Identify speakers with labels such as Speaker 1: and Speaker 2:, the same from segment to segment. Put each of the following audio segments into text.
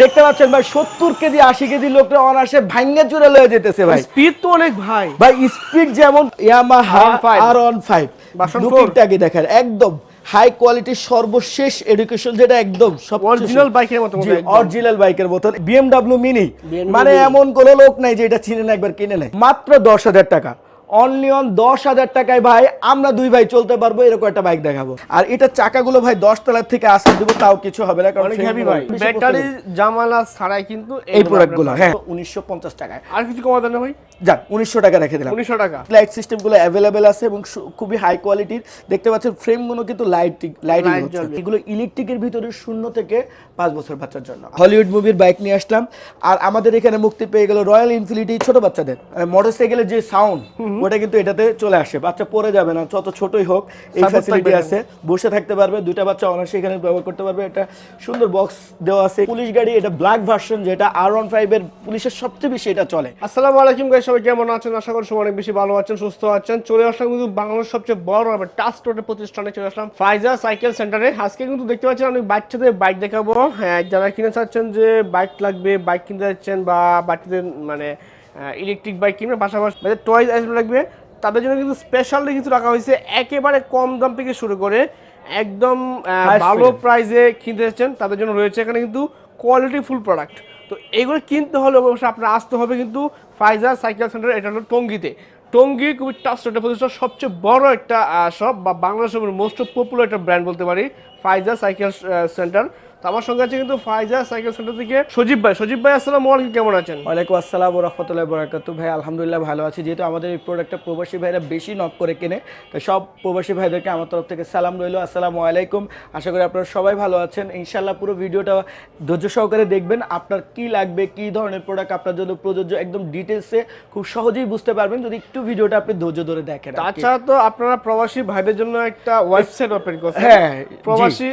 Speaker 1: দেখতে পাচ্ছেন ভাই সত্তর কেজি আশি কেজি লোকরা অনাসে ভাঙ্গে চুরে লয়ে যেতেছে ভাই।
Speaker 2: স্পিড তো অনেক ভাই।
Speaker 1: ভাই স্পিড যেমন ইয়ামাহা আর অন ফাইভ লুকিংটাকে দেখেন একদম হাই কোয়ালিটির সর্বশেষ এডুকেশন যেটা একদম সব
Speaker 2: অরিজিনাল বাইকের মতো মতো।
Speaker 1: অরিজিনাল বাইকের মতন বিএমডাব্লিউ মিনি মানে এমন কোন লোক নাই যে এটা চিনে না একবার কিনে নেয়। মাত্র দশ হাজার টাকা। অনলি অন দশ হাজার টাকায় ভাই আমরা দুই ভাই চলতে পারব এরকম একটা বাইক দেখাবো। আর এটা চাকাগুলো ভাই দশ তলার থেকে আসতে দিব তাও কিছু হবে না কারণগুলো
Speaker 2: ভাই ব্যাটারি জামালা ছাড়াই কিন্তু
Speaker 1: এই প্রোডাক্টগুলো হ্যাঁ। উনিশশো পঞ্চাশ টাকায়।
Speaker 2: আর কিছু কমা দেন না ভাই?
Speaker 1: যাক উনিশশো টাকা রেখে দিলাম।
Speaker 2: উনিশশো টাকা।
Speaker 1: লাইট সিস্টেমগুলো অ্যাভেলেবেল আছে এবং খুবই হাই কোয়ালিটির দেখতে পাচ্ছেন ফ্রেমগুলো কিন্তু লাইট লাইটিং। এগুলো ইলেকট্রিকের ভিতরে শূন্য থেকে পাঁচ বছর বাচ্চার জন্য। হলিউড মুভির বাইক নিয়ে আসলাম। আর আমাদের এখানে মুক্তি পেয়ে গেল রয়্যাল ইনফিনিটি ছোট বাচ্চাদের। মোটরসাইকেলের যে সাউন্ড ওটা কিন্তু এটাতে চলে আসে। বাচ্চা পড়ে যাবে না যত ছোটই হোক এই ফ্যাসিলিটি আছে বসে থাকতে পারবে দুইটা বাচ্চা অনার্সে এখানে ব্যবহার করতে পারবে। একটা সুন্দর বক্স দেওয়া আছে। পুলিশ গাড়ি এটা ব্ল্যাক ভার্সন যেটা আর ওয়ান ফাইভের পুলিশের সবচেয়ে বেশি এটা চলে।
Speaker 2: আসসালামু আলাইকুম গাইস সবাই কেমন আছেন? আশা করি সবাই অনেক বেশি ভালো আছেন সুস্থ আছেন। চলে আসলাম কিন্তু বাংলাদেশের সবচেয়ে বড় আর টাচ রোডের প্রতিষ্ঠানে চলে আসলাম ফাইজা সাইকেল সেন্টারে আজকে কিন্তু দেখতে পাচ্ছেন আমি বাচ্চাদের বাইক দেখাবো। হ্যাঁ যারা কিনে চাচ্ছেন যে বাইক লাগবে বাইক কিনতে চাচ্ছেন বা বাচ্চাদের মানে ইলেকট্রিক বাইক কিনবে পাশাপাশি টয়েস আইটেম লাগবে তাদের জন্য কিন্তু স্পেশালি কিছু রাখা হয়েছে। একেবারে কম দাম থেকে শুরু করে একদম ভালো প্রাইসে কিনতে যাচ্ছেন তাদের জন্য রয়েছে এখানে কিন্তু কোয়ালিটি ফুল প্রোডাক্ট তো এগুলো কিনতে হলে অবশ্যই আপনার আসতে হবে কিন্তু ফাইজার সাইকেল সেন্টার এটা হলো টঙ্গিতে। টঙ্গি খুবই টাচ একটা প্রতিষ্ঠান সবচেয়ে বড় একটা শপ বা বাংলাদেশের মোস্ট পপুলার একটা ব্র্যান্ড বলতে পারি। ফাইজার সাইকেল সেন্টার। তো আমার সঙ্গে আছে কিন্তু ফাইজার সাইকেল সেন্টার থেকে সজীব ভাই। সজীব ভাই আসসালামু আলাইকুম কেমন আছেন?
Speaker 1: ওয়ালাইকুম আসসালাম রহমতুল্লাহ বরাকাতু ভাই আলহামদুলিল্লাহ ভালো আছি। যেহেতু আমাদের এই প্রোডাক্টটা প্রবাসী ভাইরা বেশি নক করে কেনে তো সব প্রবাসী ভাইদেরকে আমার তরফ থেকে সালাম রইল। আসসালামু আলাইকুম। আশা করি আপনারা সবাই ভালো আছেন। ইনশাল্লাহ পুরো ভিডিওটা ধৈর্য সহকারে দেখবেন। আপনার কি লাগবে কি ধরনের প্রোডাক্ট আপনার জন্য প্রযোজ্য একদম ডিটেলসে খুব সহজেই বুঝতে পারবেন। যদি একটু ভিডিওটা আপনি ধৈর্য ধরে দেখেন
Speaker 2: আচ্ছা তো আপনারা প্রবাসী ভাইদের জন্য একটা ওয়েবসাইট ওপেন করছেন।
Speaker 1: হ্যাঁ, জি।
Speaker 2: প্রবাসী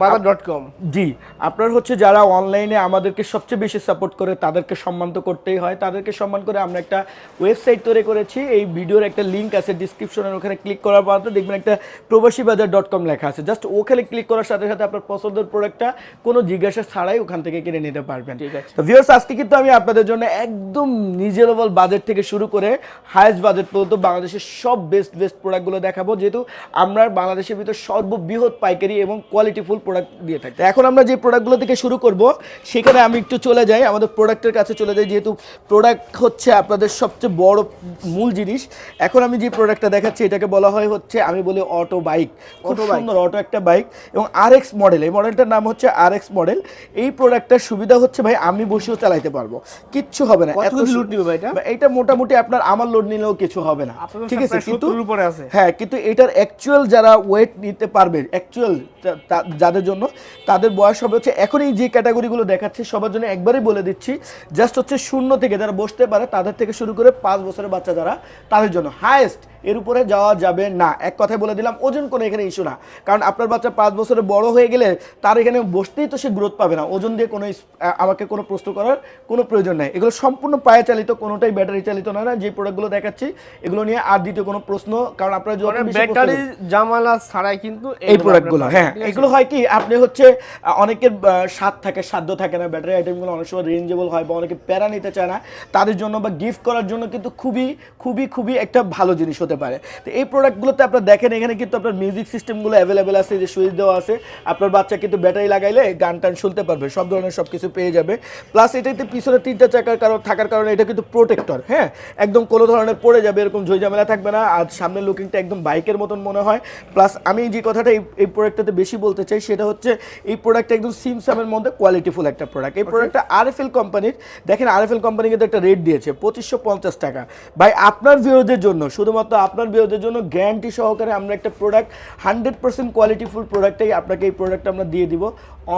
Speaker 2: বাজার ডট কম
Speaker 1: জি আপনার হচ্ছে যারা অনলাইনে আমাদেরকে সবচেয়ে বেশি সাপোর্ট করে তাদেরকে সম্মান তো করতেই হয়। তাদেরকে সম্মান করে আমরা একটা ওয়েবসাইট তৈরি করেছি। এই ভিডিওর একটা লিঙ্ক আছে ডিসক্রিপশনের ওখানে ক্লিক করার পর দেখবেন একটা প্রবাসী বাজার ডট কম লেখা আছে। জাস্ট ওখানে ক্লিক করার সাথে সাথে আপনার পছন্দের প্রোডাক্টটা কোনো জিজ্ঞাসা ছাড়াই ওখান থেকে কিনে নিতে পারবেন।
Speaker 2: ঠিক আছে।
Speaker 1: তো ভিউয়ার্স আজকে কিন্তু আমি আপনাদের জন্য একদম রিজনেবল বাজেট থেকে শুরু করে হায়েস্ট বাজেট পর্যন্ত বাংলাদেশের সব বেস্ট বেস্ট প্রোডাক্টগুলো দেখাবো। যেহেতু আমরা বাংলাদেশের ভিতর সর্ববৃহৎ পাইকারি এবং কোয়ালিটিফুল প্রোডাক্ট দিয়ে থাকি। এখন আমরা যে প্রোডাক্টগুলো থেকে শুরু করব সেখানে আমি একটু চলে যাই। আমাদের প্রোডাক্টের কাছে চলে যাই যেহেতু প্রোডাক্ট হচ্ছে আপনাদের সবচেয়ে বড় মূল জিনিস। এখন আমি যে প্রোডাক্টটা দেখাচ্ছি এটাকে বলা হয় হচ্ছে আমি বলি অটো বাইক
Speaker 2: Auto
Speaker 1: সুন্দর অটো একটা বাইক এবং আর এক্স মডেল এই মডেলটার নাম হচ্ছে আর এক্স মডেল এই প্রোডাক্টটার সুবিধা হচ্ছে ভাই আমি বসেও চালাইতে পারব। কিচ্ছু হবে না। এত
Speaker 2: load নিবে ভাই এটা?
Speaker 1: মোটামুটি আপনার আমার লোড নিলেও কিছু হবে না। ঠিক আছে? কিন্তু
Speaker 2: 70 উপরে আছে।
Speaker 1: হ্যাঁ কিন্তু এটার অ্যাকচুয়াল যারা ওয়েট নিতে পারবে অ্যাকচুয়াল যাদের জন্য। তাদের বয়স হবে হচ্ছে এখন এই যে ক্যাটাগরিগুলো দেখাচ্ছে, সবার জন্য একবারই বলে দিচ্ছি জাস্ট হচ্ছে শূন্য থেকে যারা বসতে পারে, তাদের থেকে শুরু করে পাঁচ বছরের বাচ্চা যারা, তাদের জন্য হায়েস্ট এর উপরে যাওয়া যাবে না। এক কথায় বলে দিলাম ওজন কোনো এখানে ইস্যু না। কারণ আপনার বাচ্চা পাঁচ বছরে বড় হয়ে গেলে তার এখানে বসতেই তো সে গ্রোথ পাবে না। ওজন দিয়ে কোনো আমাকে কোনো প্রশ্ন করার কোনো প্রয়োজন নাই। এগুলো সম্পূর্ণ পায়ে চালিত কোনোটাই ব্যাটারি চালিত নয় না যে প্রোডাক্টগুলো দেখাচ্ছি এগুলো নিয়ে আর দ্বিতীয় কোনো প্রশ্ন কারণ আপনারা
Speaker 2: মানে ব্যাটারি জামালা ছাড়াই কিন্তু
Speaker 1: এই প্রোডাক্টগুলো হ্যাঁ? এগুলো হয় কি আপনি হচ্ছে অনেকের স্বাদ থাকে সাধ্য থাকে না। ব্যাটারি আইটেমগুলো অনেক সময় রেঞ্জেবল হয় বা অনেকে প্যারা নিতে চায় না। তাদের জন্য বা গিফট করার জন্য কিন্তু খুবই খুবই খুবই একটা ভালো জিনিস হতে পারে। তো এই প্রোডাক্টগুলোতে আপনারা দেখেন এখানে কিন্তু আপনার মিউজিক সিস্টেমগুলো অ্যাভেলেবেল আছে যে সুইচ দেওয়া আছে। আপনার বাচ্চা কিন্তু ব্যাটারি লাগাইলে গান টান শুনতে পারবে সব ধরনের সব কিছু পেয়ে যাবে। প্লাস এটাতে পিছনে তিনটা চাকার কারণ থাকার কারণে এটা কিন্তু প্রোটেক্টর হ্যাঁ? একদম কোনো ধরনের পড়ে যাবে এরকম ঝই ঝামেলা থাকবে না। আর সামনের লুকিংটা একদম বাইকের মতন মনে হয়। প্লাস আমি যে কথাটা এই এই প্রোডাক্টটাতে বেশি বলতে চাই সেটা হচ্ছে এই প্রোডাক্টটা একদম সিমসামের মধ্যে কোয়ালিটিফুল একটা প্রোডাক্ট এই প্রোডাক্টটা আরএফএল কোম্পানির দেখেন আর আরএফএল কোম্পানি কিন্তু একটা রেট দিয়েছে পঁচিশশো পঞ্চাশ টাকা। ভাই আপনার ভিউদের জন্য শুধুমাত্র আপনার বিরোধের জন্য গ্যারান্টি সহকারে আমরা একটা প্রোডাক্ট হান্ড্রেড পার্সেন্ট কোয়ালিটিফুল প্রোডাক্টটাই আপনাকে এই প্রোডাক্টটা আমরা দিয়ে দিব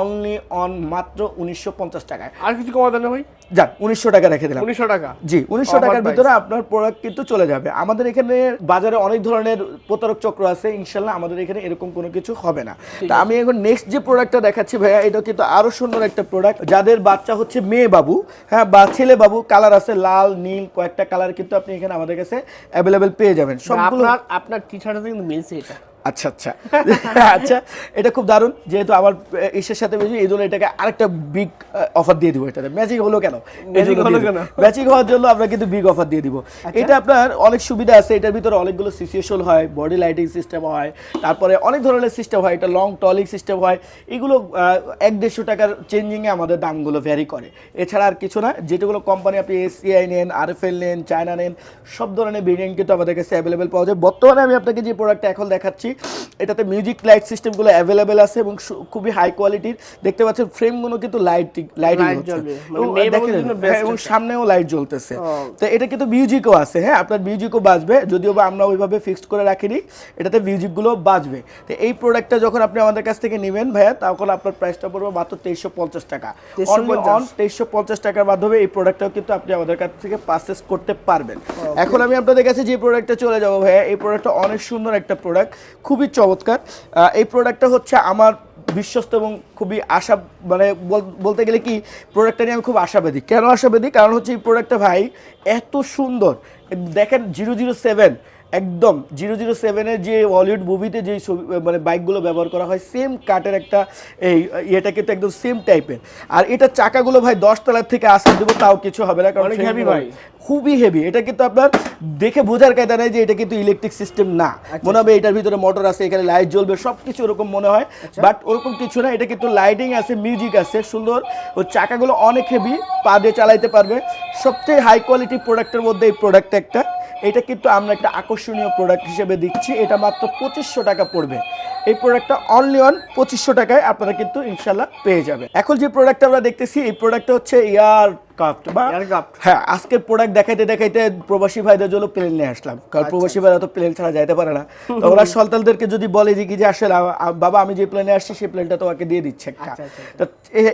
Speaker 1: অনলি অন মাত্র উনিশশো পঞ্চাশ টাকায়।
Speaker 2: আর কিছু কমা দেন ভাই?
Speaker 1: যাক উনিশশো টাকা রেখে দিলাম।
Speaker 2: উনিশশো টাকা।
Speaker 1: জি উনিশশো টাকার ভিতরে আপনার প্রোডাক্ট কিন্তু চলে যাবে। আমাদের এখানে বাজারে অনেক ধরনের প্রতারক চক্র আছে ইনশাল্লাহ আমাদের এখানে এরকম কোনো কিছু হবে না। তা আমি এখন নেক্সট যে প্রোডাক্টটা দেখাচ্ছি ভাইয়া এটা কিন্তু আরও সুন্দর একটা প্রোডাক্ট যাদের বাচ্চা হচ্ছে মেয়ে বাবু হ্যাঁ বা ছেলে বাবু কালার আছে লাল নীল কয়েকটা কালার কিন্তু আপনি এখানে আমাদের কাছে অ্যাভেলেবেল পেয়ে যাবেন। সবগুলো
Speaker 2: আপনার আপনার টি শার্টে কিন্তু মিলছে এটা
Speaker 1: আচ্ছা আচ্ছা। আচ্ছা এটা খুব দারুণ। যেহেতু আমার ইসের সাথে বেশি এই জন্য এটাকে আরেকটা বিগ অফার দিয়ে দিব এটাতে। ম্যাচিং হলো কেন?
Speaker 2: Magic হলো কেন?
Speaker 1: ম্যাচিং হওয়ার জন্য আমরা কিন্তু বিগ অফার দিয়ে দিব। এটা আপনার অনেক সুবিধা আছে। এটার ভিতরে অনেকগুলো সিচুয়েশন হয়। বডি লাইটিং সিস্টেম হয়। তারপরে অনেক ধরনের সিস্টেম হয়। এটা লং টলিং সিস্টেম হয়। এগুলো এক দেড়শো টাকার চেঞ্জিংয়ে আমাদের দামগুলো ভ্যারি করে। এছাড়া আর কিছু না। যেগুলো কোম্পানি আপনি এসিআই নেন আরএফএল নেন চায়না নেন সব ধরনের ভেরিয়েন্ট কিন্তু আমাদের কাছে অ্যাভেলেবেল পাওয়া যায়। বর্তমানে আমি আপনাকে যে প্রোডাক্টটা এখন দেখাচ্ছি এটাতে মিউজিক লাইট সিস্টেমগুলো অ্যাভেলেবেল আছে এবং খুবই হাই কোয়ালিটির দেখতে পাচ্ছেন ফ্রেমগুলো কিন্তু লাইট লাইটিং হচ্ছে।
Speaker 2: মানে
Speaker 1: এবং
Speaker 2: জন্য
Speaker 1: হ্যাঁ, এবং। সামনেও লাইট জ্বলতেছে। তো এটা কিন্তু মিউজিকও আছে হ্যাঁ? আপনার মিউজিকও বাজবে যদিও বা আমরা ওইভাবে ফিক্সড করে রাখিনি এটাতে মিউজিকগুলো বাজবে। তো এই প্রোডাক্টটা যখন আপনি আমাদের কাছ থেকে নেবেন ভাইয়া তখন আপনার প্রাইসটা পড়বে মাত্র তেইশশো পঞ্চাশ টাকা। অন তেইশশো পঞ্চাশ টাকার মাধ্যমে এই প্রোডাক্টটাও কিন্তু আপনি আমাদের কাছ থেকে পারচেস করতে পারবেন। এখন আমি আপনাদের কাছে যে প্রোডাক্টটা চলে যাব ভাইয়া এই প্রোডাক্টটা অনেক সুন্দর একটা প্রোডাক্ট খুবই চমৎকার। এই প্রোডাক্টটা হচ্ছে আমার বিশ্বস্ত এবং খুবই আশা মানে বল- বলতে গেলে কি প্রোডাক্টটা নিয়ে আমি খুব আশাবাদী। কেন আশাবাদী? কারণ হচ্ছে এই প্রোডাক্টটা ভাই এত সুন্দর। দেখেন জিরো জিরো সেভেন একদম জিরো জিরো সেভেনের যে হলিউড মুভিতে যে ছবি মানে বাইকগুলো ব্যবহার করা হয় সেম কাটের একটা এই ইয়েটা কিন্তু একদম সেম টাইপের আর এটা চাকাগুলো ভাই দশ তলার থেকে আসতে দেবো তাও কিছু হবে না কারণ
Speaker 2: ভাই।
Speaker 1: খুবই হেভি এটা কিন্তু আপনার দেখে বোঝার কায়দা নেই যে এটা কিন্তু ইলেকট্রিক সিস্টেম না। মনে হবে এটার ভিতরে মোটর আছে এখানে লাইট জ্বলবে সব কিছু ওরকম মনে হয়। বাট ওরকম কিছু না এটা কিন্তু লাইটিং আছে মিউজিক আছে সুন্দর। ও চাকাগুলো অনেক হেভি পা দিয়ে চালাইতে পারবে। সবচেয়ে হাই কোয়ালিটি প্রোডাক্টের মধ্যে এই প্রোডাক্ট একটা। এটা কিন্তু আমরা একটা আকর্ষণীয় প্রোডাক্ট হিসেবে দিচ্ছি। এটা মাত্র পঁচিশশো টাকা পড়বে। এই প্রোডাক্টটা অনলি অন পঁচিশশো টাকায় আপনারা কিন্তু ইনশাল্লাহ পেয়ে যাবে এখন যে প্রোডাক্টটা আমরা দেখতেছি এই প্রোডাক্টটা হচ্ছে এয়ার ক্রাফট বা হ্যাঁ আজকের প্রোডাক্ট দেখাইতে দেখাইতে প্রবাসী ভাইদের জন্য প্লেন নিয়ে আসলাম। কারণ
Speaker 2: আচ্ছা,
Speaker 1: প্রবাসী ভাইরা তো প্লেন ছাড়া যাইতে পারে না। তো ওরা সন্তানদেরকে যদি বলে যে কি যে আসলে বাবা আমি যে প্লেনে আসছি সেই প্লেনটা তোমাকে দিয়ে দিচ্ছে একটা।
Speaker 2: আচ্ছা, আচ্ছা,
Speaker 1: তো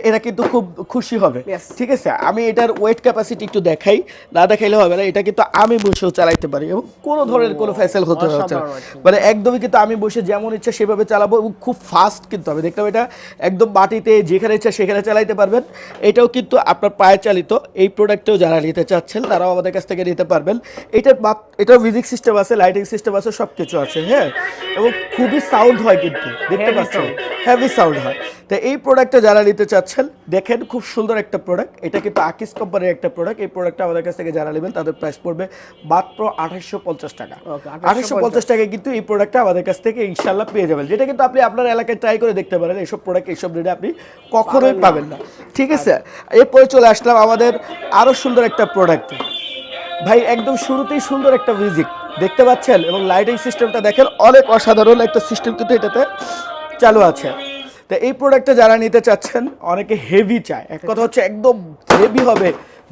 Speaker 1: এরা কিন্তু খুব খুশি হবে। ঠিক আছে? আমি এটার ওয়েট ক্যাপাসিটি একটু দেখাই। না দেখাইলে হবে না এটা কিন্তু আমি বসেও চালাইতে পারি এবং কোনো ধরনের কোনো ফ্যাসেল হতে হচ্ছে না। মানে একদমই কিন্তু আমি বসে যেমন ইচ্ছা সেভাবে চালাবো এবং খুব ফাস্ট কিন্তু হবে। দেখতে হবে এটা একদম মাটিতে যেখানে ইচ্ছা সেখানে চালাইতে পারবেন। এটাও কিন্তু আপনার পায়ে চালিত। এই প্রোডাক্টেও যারা নিতে চাচ্ছেন তারাও আমাদের কাছ থেকে নিতে পারবেন। এটার এটাও মিউজিক সিস্টেম আছে লাইটিং সিস্টেম আছে সব কিছু আছে হ্যাঁ? এবং খুবই সাউন্ড হয় কিন্তু দেখতে পাচ্ছেন। হেভি সাউন্ড হয়। তো এই প্রোডাক্টটা যারা নিতে চাচ্ছেন দেখেন খুব সুন্দর একটা প্রোডাক্ট এটা কিন্তু আকিস কোম্পানির একটা প্রোডাক্ট এই প্রোডাক্টটা আমাদের কাছ থেকে যারা নেবেন তাদের প্রাইস পড়বে মাত্র আঠাশশো পঞ্চাশ টাকা। আঠাশশো পঞ্চাশ। টাকায় কিন্তু এই প্রোডাক্টটা আমাদের কাছ থেকে ইনশাল্লাহ পেয়ে যাবেন। যেটা কিন্তু আপনি আপনার এলাকায় ট্রাই করে দেখতে পারেন এইসব প্রোডাক্ট এইসব রেটে আপনি কখনোই পাবেন না। ঠিক আছে? এরপরে চলে আসলাম আমাদের আরও সুন্দর একটা প্রোডাক্ট ভাই, একদম শুরুতেই সুন্দর একটা মিউজিক দেখতে পাচ্ছেন? এবং লাইটিং সিস্টেমটা দেখেন, অনেক অসাধারণ একটা সিস্টেম কিন্তু এটাতে চালু আছে। তো এই প্রোডাক্টটা যারা নিতে চাচ্ছেন, অনেকে হেভি চায়। এক কথা হচ্ছে, একদম হেভি হবে।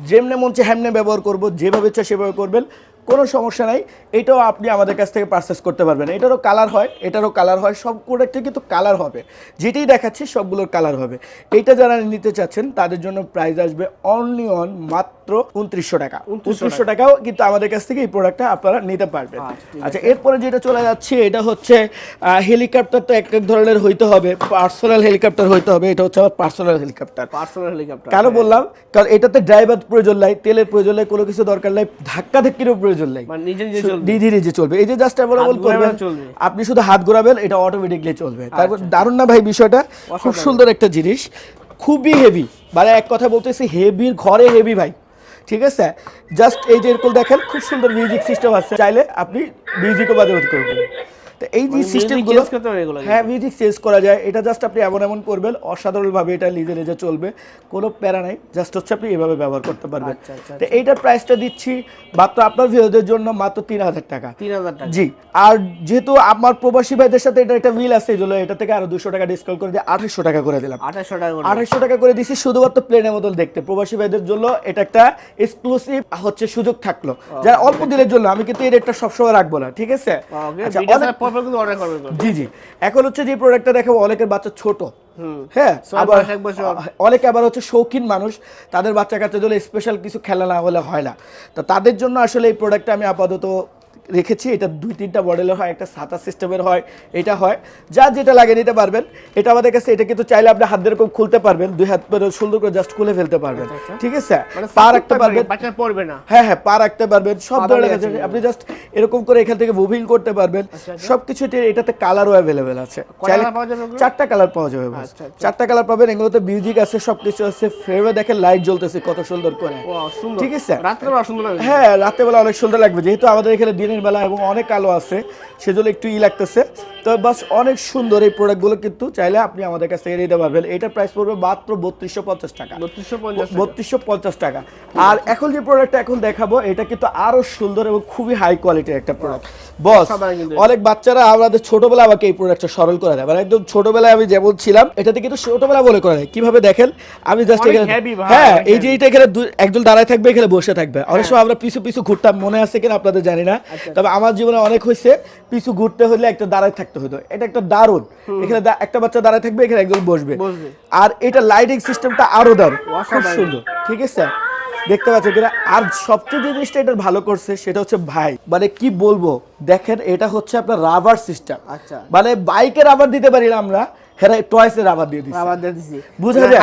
Speaker 1: যেমনে মন চেয়ে হ্যামনে ব্যবহার করব। যেভাবে চায়, সেভাবে করবেন। কোনো সমস্যা নাই এটাও আপনি আমাদের কাছ থেকে পারচেস করতে পারবেন। এটারও কালার হয় এটারও কালার হয় সব প্রোডাক্টে কিন্তু কালার হবে। যেটাই দেখাচ্ছি সবগুলোর কালার হবে। এটা যারা নিতে চাচ্ছেন তাদের জন্য প্রাইস আসবে অনলি অন মাত্র উনত্রিশশো টাকা।
Speaker 2: 2900
Speaker 1: উনত্রিশশো টাকাও কিন্তু আমাদের কাছ থেকে এই প্রোডাক্টটা আপনারা নিতে পারবেন।
Speaker 2: আচ্ছা,
Speaker 1: আচ্ছা এরপরে যেটা চলে যাচ্ছে এটা হচ্ছে হেলিকপ্টার তো এক এক ধরনের হইতে হবে। পার্সোনাল হেলিকপ্টার হইতে হবে এটা হচ্ছে আমার পার্সোনাল হেলিকপ্টার
Speaker 2: পার্সোনাল হেলিকপ্টার
Speaker 1: কেন বললাম? কারণ এটাতে ড্রাইভার প্রয়োজন নাই তেলের প্রয়োজন নাই কোনো কিছু দরকার নাই ধাক্কা ধাক্কিরও প্রয়োজন নাই
Speaker 2: মানে নিজে নিজে চলবে।
Speaker 1: নিজে নিজে চলবে। এই যে জাস্ট অ্যাভেলেবল করবেন আপনি শুধু হাত ঘোরাবেন এটা অটোমেটিকলি চলবে। তারপর
Speaker 2: আচ্ছা।
Speaker 1: দারুণ না ভাই বিষয়টা? খুব সুন্দর একটা জিনিস। খুবই হেভি মানে এক কথা বলতেছি হেভির ঘরে হেভি ভাই। ঠিক আছে? জাস্ট এই যে এরকম দেখেন খুব সুন্দর মিউজিক সিস্টেম আছে। চাইলে আপনি মিউজিকও বাজে করবেন। তো এই যে
Speaker 2: মানে
Speaker 1: সিস্টেমগুলো
Speaker 2: এগুলো
Speaker 1: হ্যাঁ মিউজিক চেঞ্জ করা যায়। এটা জাস্ট আপনি এমন এমন করবেন অসাধারণভাবে এটা নিজে নিজে চলবে। কোনো প্যারা নাই জাস্ট হচ্ছে আপনি এভাবে ব্যবহার করতে পারবেন।
Speaker 2: আচ্ছা, আচ্ছা,
Speaker 1: তো এইটার প্রাইসটা দিচ্ছি মাত্র আপনার ভিউদের জন্য মাত্র তিন হাজার টাকা।
Speaker 2: তিন হাজার টাকা।
Speaker 1: জি আর যেহেতু আমার প্রবাসী ভাইদের সাথে এটা একটা মিল আছে জন্য এটা থেকে আরও দুশো টাকা ডিসকাউন্ট করে দিয়ে আঠাশশো টাকা করে দিলাম।
Speaker 2: আঠাশশো টাকা করে।
Speaker 1: আঠাশশো টাকা করে দিছি শুধুমাত্র প্লেনের মতন দেখতে। প্রবাসী ভাইদের জন্য এটা একটা এক্সক্লুসিভ হচ্ছে সুযোগ থাকল। যারা অল্প দিনের জন্য আমি কিন্তু এই রেটটা সবসময় রাখব না ঠিক আছে? আচ্ছা,
Speaker 2: ভিডিও
Speaker 1: অনেক-
Speaker 2: পর পর কিন্তু। অর্ডার করবে
Speaker 1: জি জি। এখন হচ্ছে যে প্রোডাক্টটা দেখাবো অনেকের বাচ্চা ছোট।
Speaker 2: হুম।
Speaker 1: হ্যাঁ আবার। অনেকে আবার হচ্ছে শৌখিন মানুষ তাদের বাচ্চা কাছে জন্য স্পেশাল কিছু খেলা না হলে হয় না। তো তাদের জন্য আসলে এই প্রোডাক্টটা আমি আপাতত রেখেছি এটা দুই তিনটা মডেলের হয় একটা সাতা সিস্টেমের হয় এটা হয়। যা যেটা লাগিয়ে নিতে পারবেন। এটা আমাদের কাছে এটা কিন্তু চাইলে আপনি হাত দিয়ে এরকম খুলতে পারবেন দুই হাত করে সুন্দর করে জাস্ট খুলে ফেলতে পারবেন। ঠিক আছে?
Speaker 2: মানে
Speaker 1: পা রাখতে পারবেন
Speaker 2: পড়বে না।
Speaker 1: হ্যাঁ হ্যাঁ পা রাখতে পারবেন সব ধরনের কাছে আপনি জাস্ট এরকম করে এখান থেকে মুভিং করতে পারবেন।
Speaker 2: আচ্ছা, আচ্ছা।
Speaker 1: সবকিছু এটাতে কালারও অ্যাভেলেবেল আছে? চারটা কালার পাওয়া যাবে।
Speaker 2: আচ্ছা, আচ্ছা।
Speaker 1: চারটা কালার পাবেন এগুলোতে মিউজিক আছে সবকিছু আছে। ফেরবে দেখেন লাইট জ্বলতেছে কত সুন্দর করে। ঠিক আছে?
Speaker 2: রাত্রে বেলা সুন্দর লাগে
Speaker 1: হ্যাঁ রাতের বেলা অনেক সুন্দর লাগবে। যেহেতু আমাদের এখানে দিনের বেলা এবং অনেক আলো আছে সেজন্য একটু ই লাগতেছে। তো বাস অনেক সুন্দর এই প্রোডাক্টগুলো কিন্তু চাইলে আপনি আমাদের কাছ থেকে নিতে পারবেন। এটার প্রাইস পড়বে মাত্র বত্রিশশো পঞ্চাশ টাকা।
Speaker 2: বত্রিশশো পঞ্চাশ
Speaker 1: টাকা। আর এখন যে প্রোডাক্টটা এখন দেখাবো এটা কিন্তু আরও সুন্দর এবং খুবই হাই কোয়ালিটির একটা প্রোডাক্ট বস অনেক বাচ্চারা আমাদের ছোটবেলা আমাকে এই প্রোডাক্টটা সরল করে দেয়। মানে একদম ছোটবেলায় আমি যেমন ছিলাম এটাতে কিন্তু ছোটবেলা বলে করে দেয়। কীভাবে দেখেন? আমি জাস্ট এখানে হ্যাঁ এই যে এটা এখানে একজন দাঁড়ায় থাকবে এখানে বসে থাকবে। অনেক সময় আমরা পিছু পিছু ঘুরতাম মনে আছে কিনা আপনাদের জানি না।
Speaker 2: আচ্ছা।
Speaker 1: তবে আমার জীবনে অনেক হয়েছে পিছু ঘুরতে হলে একটা দাঁড়ায় থাকতে হতো এটা একটা দারুণ। এখানে একটা বাচ্চা দাঁড়ায় থাকবে এখানে একজন বসবে। আর এটা লাইটিং সিস্টেমটা আরও দারুণ। খুব সুন্দর। ঠিক আছে? দেখতে পাচ্ছেন কিনা? আর সবচেয়ে যে জিনিসটা এটা ভালো করছে সেটা হচ্ছে ভাই। মানে কি বলব? দেখেন এটা হচ্ছে আপনার রাবার সিস্টেম
Speaker 2: আচ্ছা।
Speaker 1: মানে বাইকে রাবার দিতে পারি না আমরা হ্যাঁ টয়েসে রাবার দিয়ে দিচ্ছি বুঝা যায়?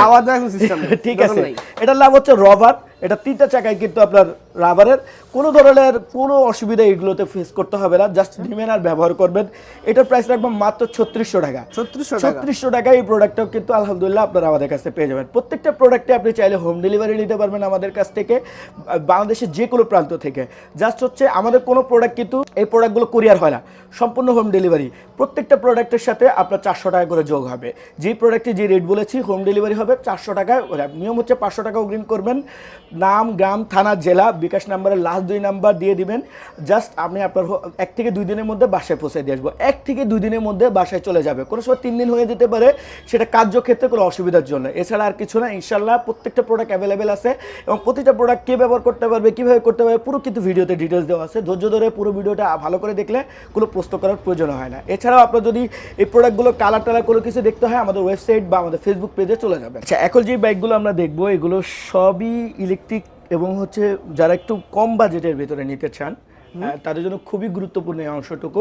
Speaker 1: ঠিক আছে। এটার নাম হচ্ছে রবার এটা তিনটা চাকায় কিন্তু আপনার রাবারের। কোনো ধরনের কোনো অসুবিধা এগুলোতে ফেস করতে হবে না জাস্ট নিবেন আর ব্যবহার করবেন। এটার প্রাইস রাখব মাত্র ছত্রিশশো টাকা।
Speaker 2: ছত্রিশশো টাকা?
Speaker 1: ছত্রিশশো টাকা এই প্রোডাক্টটাও কিন্তু আলহামদুলিল্লাহ আপনারা আমাদের কাছ থেকে পেয়ে যাবেন। প্রত্যেকটা প্রোডাক্টে আপনি চাইলে হোম ডেলিভারি নিতে পারবেন আমাদের কাছ থেকে বাংলাদেশের যে কোনো প্রান্ত থেকে। জাস্ট হচ্ছে আমাদের কোনো প্রোডাক্ট কিন্তু এই প্রোডাক্টগুলো কুরিয়ার হয় না সম্পূর্ণ হোম ডেলিভারি প্রত্যেকটা প্রোডাক্টের সাথে আপনার চারশো টাকা করে যোগ হবে। যেই প্রোডাক্টে যে রেট বলেছি হোম ডেলিভারি হবে চারশো টাকা নিয়ম হচ্ছে পাঁচশো টাকা অগ্রিম করবেন। নাম, গ্রাম, থানা, জেলা, বিকাশ নাম্বারের লাস্ট দুই নাম্বার দিয়ে দিবেন। জাস্ট আপনি আপনার এক থেকে দুই দিনের মধ্যে বাসায় পৌঁছে দিয়ে আসব। এক থেকে দুই দিনের মধ্যে বাসায় চলে যাবে। কোনো সময় তিন দিন হয়ে যেতে পারে, সেটা কার্যক্ষেত্রে কোনো অসুবিধার জন্য। এছাড়া আর কিছু না ইনশাল্লাহ প্রত্যেকটা প্রোডাক্ট অ্যাভেলেবেল আছে এবং প্রতিটা প্রোডাক্ট কে ব্যবহার করতে পারবে, কীভাবে করতে পারবে, পুরো কিন্তু ভিডিওতে ডিটেলস দেওয়া আছে। ধৈর্য ধরে পুরো ভিডিওটা ভালো করে দেখলে কোনো প্রশ্ন করার প্রয়োজন হয় না। এছাড়াও আপনার যদি এই প্রোডাক্টগুলো কালার টালার কোনো কিছু দেখতে হয়, আমাদের ওয়েবসাইট বা আমাদের ফেসবুক পেজে চলে যাবে আচ্ছা এখন যে বাইকগুলো আমরা দেখব, এগুলো সবই ইলেকট্রিক এবং হচ্ছে যারা একটু কম বাজেটের ভিতরে নিতে চান তাদের জন্য খুবই গুরুত্বপূর্ণ এই অংশটুকু।